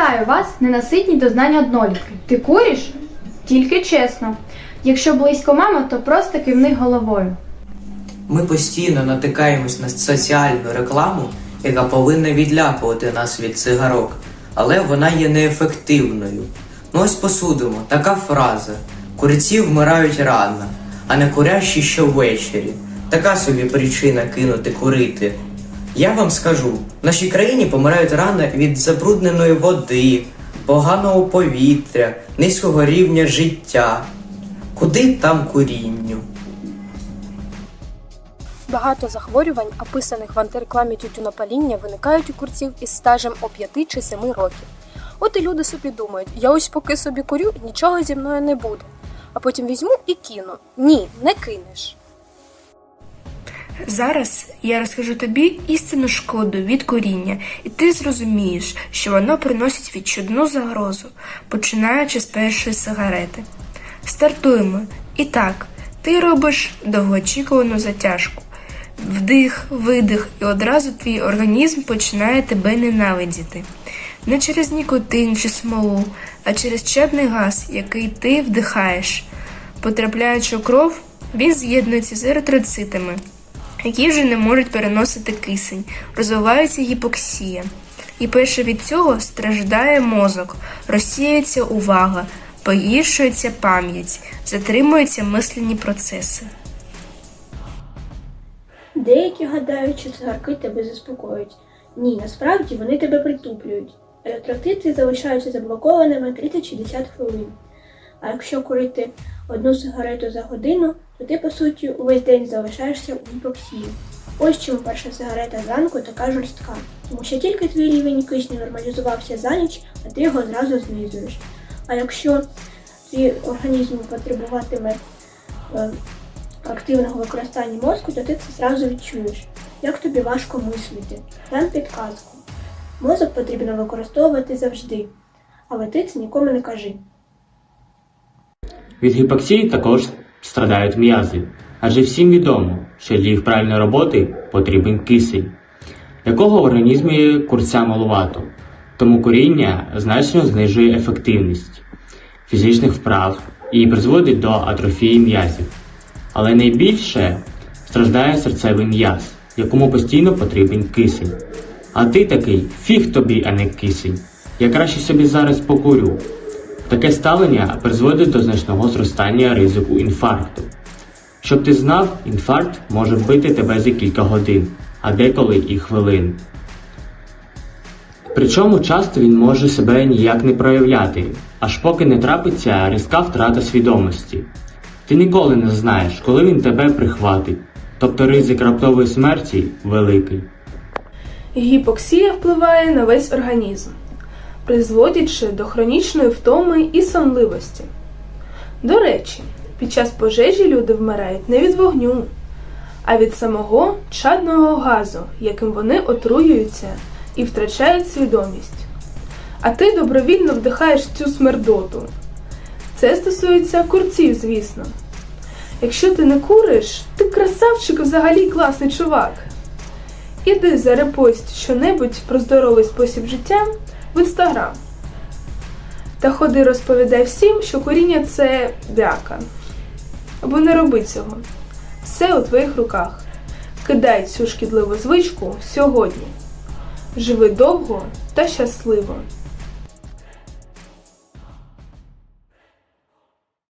Вітаю вас, ненаситні до знань однолітки. Ти куриш? Тільки чесно. Якщо близько мама, то просто кивни головою. Ми постійно натикаємось на соціальну рекламу, яка повинна відлякувати нас від цигарок, але вона є неефективною. Ну ось посудимо, така фраза: курці вмирають рано, а не курящі щовечері. Така собі причина кинути курити. Я вам скажу, в нашій країні помирають рано від забрудненої води, поганого повітря, низького рівня життя. Куди там курінню? Багато захворювань, описаних в антирекламі тютюнопаління, виникають у курців із стажем о 5 чи 7 років. От і люди собі думають, я ось поки собі курю, нічого зі мною не буде. А потім візьму і кину. Ні, не кинеш. Зараз я розкажу тобі істинну шкоду від куріння, і ти зрозумієш, що воно приносить відчудну загрозу, починаючи з першої сигарети. Стартуємо. І так, ти робиш довгоочікувану затяжку. Вдих, видих, і одразу твій організм починає тебе ненавидіти. Не через нікотин чи смолу, а через чадний газ, який ти вдихаєш. Потрапляючи у кров, він з'єднується з еритроцитами, які вже не можуть переносити кисень, розвивається гіпоксія. І перше від цього страждає мозок, розсіюється увага, погіршується пам'ять, затримуються мислені процеси. Деякі гадають, що цигарки тебе заспокоюють. Ні, насправді вони тебе притуплюють. Електротити залишаються заблокованими 30-60 хвилин. А якщо курити одну сигарету за годину, то ти, по суті, увесь день залишаєшся у гіпоксії. Ось чому перша сигарета зранку така жорстка, тому що тільки твій рівень кисню нормалізувався за ніч, а ти його зразу знизуєш. А якщо твій організм потребуватиме е, активного використання мозку, то ти це зразу відчуєш. Як тобі важко мислити? Дам підказку. Мозок потрібно використовувати завжди, але ти це нікому не кажи. Від гіпоксії також страдають м'язи, адже всім відомо, що для їх правильної роботи потрібен кисень, якого в організмі курця малувато, тому куріння значно знижує ефективність фізичних вправ і призводить до атрофії м'язів. Але найбільше страждає серцевий м'яз, якому постійно потрібен кисень. А ти такий фіг тобі, а не кисень. Я краще собі зараз покурю. Таке ставлення призводить до значного зростання ризику інфаркту. Щоб ти знав, інфаркт може вбити тебе за кілька годин, а деколи і хвилин. Причому часто він може себе ніяк не проявляти, аж поки не трапиться різка втрата свідомості. Ти ніколи не знаєш, коли він тебе прихватить, тобто ризик раптової смерті великий. Гіпоксія впливає на весь організм, призводячи до хронічної втоми і сонливості. До речі, під час пожежі люди вмирають не від вогню, а від самого чадного газу, яким вони отруюються і втрачають свідомість. А ти добровільно вдихаєш цю смердоту. Це стосується курців, звісно. Якщо ти не куриш, ти красавчик взагалі класний чувак. Іди зарепость щонебудь про здоровий спосіб життя в інстаграм. Та ходи розповідай всім, що коріння це бяка. Або не роби цього. Все у твоїх руках. Кидай цю шкідливу звичку сьогодні. Живи довго та щасливо.